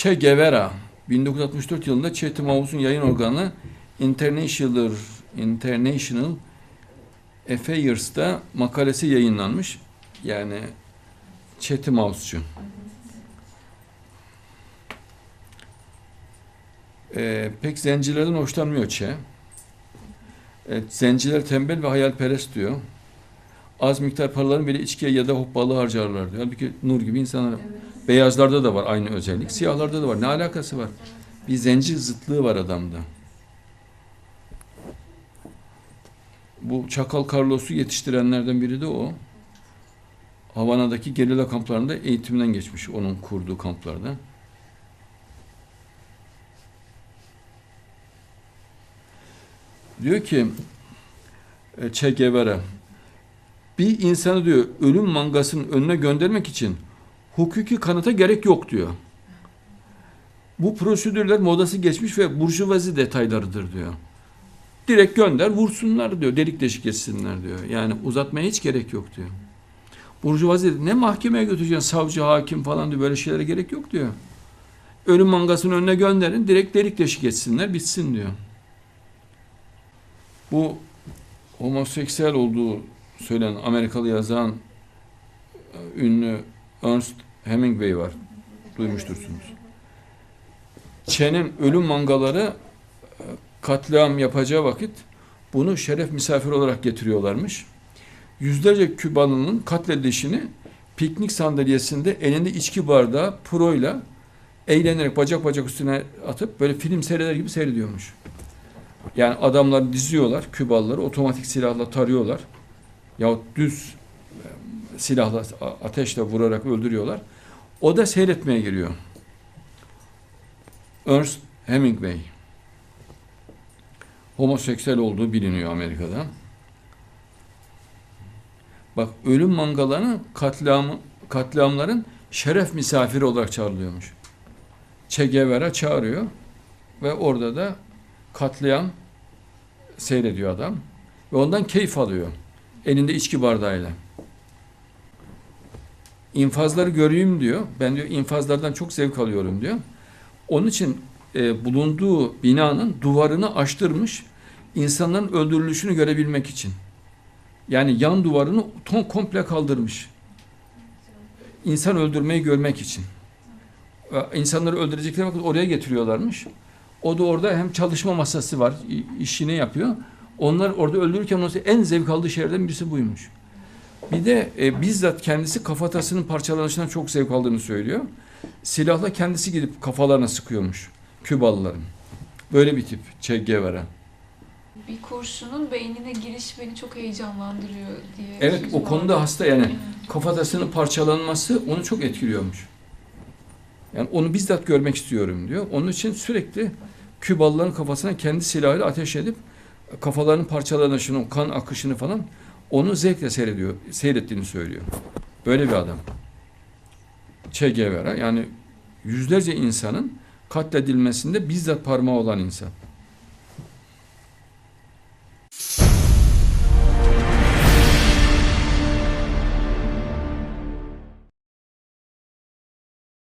Che Guevara 1964 yılında Chatham House'un yayın organı International International Affairs'ta makalesi yayınlanmış. Yani Chatham House'cu. Ee, pek zencilerden hoşlanmıyor Che. Evet, zenciler tembel ve hayalperest diyor. Az miktar paraların bile içkiye ya da hoppalı harcarlar diyor. Halbuki nur gibi insanlar. Beyazlarda da var aynı özellik. Siyahlarda da var. Ne alakası var? Bir zenci zıtlığı var adamda. Bu Çakal Carlos'u yetiştirenlerden biri de o. Havana'daki gerilla kamplarında eğitimden geçmiş onun kurduğu kamplarda. Diyor ki e, Che Guevara bir insanı diyor ölüm mangasının önüne göndermek için hukuki kanıta gerek yok diyor. Bu prosedürler modası geçmiş ve burjuvazi detaylarıdır diyor. Direkt gönder vursunlar diyor. Delik deşik etsinler diyor. Yani uzatmaya hiç gerek yok diyor. Burjuvazi ne mahkemeye götüreceksin savcı hakim falan diyor böyle şeylere gerek yok diyor. Ölüm mangasının önüne gönderin direkt delik deşik etsinler bitsin diyor. Bu homoseksüel olduğu söylenen Amerikalı yazan e, ünlü Ernest Hemingway var. Duymuştursunuz. Çen'in ölüm mangaları e, katliam yapacağı vakit bunu şeref misafir olarak getiriyorlarmış. Yüzlerce Kübalı'nın katledilişini piknik sandalyesinde elinde içki bardağı proyla eğlenerek bacak bacak üstüne atıp böyle film seyreder gibi seyrediyormuş. Yani adamlar diziyorlar Kübalıları otomatik silahla tarıyorlar. Yahut düz silahla ateşle vurarak öldürüyorlar. O da seyretmeye giriyor. Ernest Hemingway. Homoseksüel olduğu biliniyor Amerika'da. Bak ölüm mangalarını katliamı, katliamların şeref misafiri olarak çağrılıyormuş. Che Guevara çağırıyor ve orada da katliam seyrediyor adam ve ondan keyif alıyor. Elinde içki bardağıyla. İnfazları göreyim diyor. Ben diyor infazlardan çok zevk alıyorum diyor. Onun için e, bulunduğu binanın duvarını açtırmış insanların öldürülüşünü görebilmek için. Yani yan duvarını ton komple kaldırmış. İnsan öldürmeyi görmek için. E, İnsanları öldürecekleri vakit oraya getiriyorlarmış. O da orada hem çalışma masası var, işini yapıyor. Onlar orada öldürürken en zevk aldığı şeylerden birisi buymuş. Bir de e, bizzat kendisi kafatasının parçalanışından çok zevk aldığını söylüyor. Silahla kendisi gidip kafalarına sıkıyormuş Kübalıların. Böyle bir tip Che Guevara. Bir kurşunun beynine giriş beni çok heyecanlandırıyor diye. Evet o konuda hasta yani kafatasının parçalanması onu çok etkiliyormuş. Yani onu bizzat görmek istiyorum diyor. Onun için sürekli Kübalıların kafasına kendi silahıyla ateş edip kafalarının parçalanışını, kan akışını falan onu zevkle seyrediyor, seyrettiğini söylüyor. Böyle bir adam. Che Guevara yani yüzlerce insanın katledilmesinde bizzat parmağı olan insan.